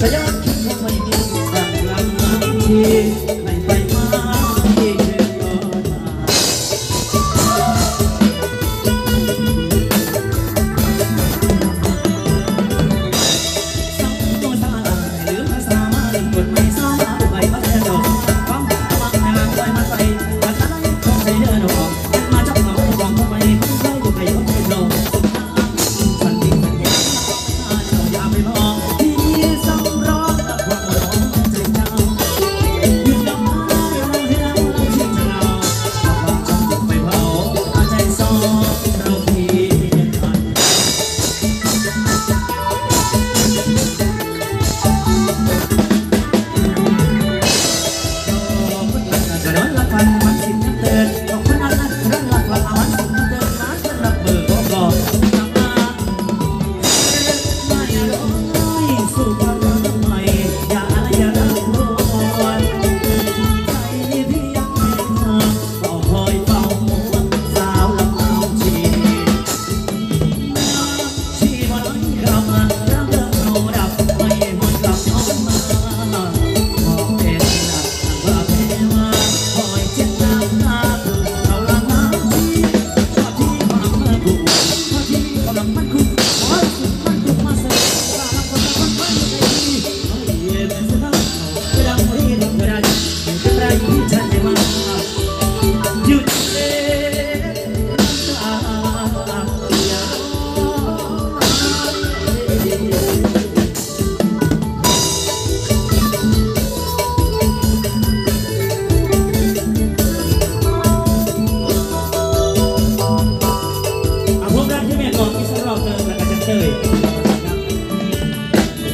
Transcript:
แต่ยอดคิดคงไม่มีสักครั้งที่ไม่ไปมาที่เธอก่อนมาสองตัวสาลายหรือมาษามาปนึ่งกฎไม่ซ้อมเอาไปพัฒนาความหวังหวังนะไว้มาใส่มาตั้งคงได้เดิน silly.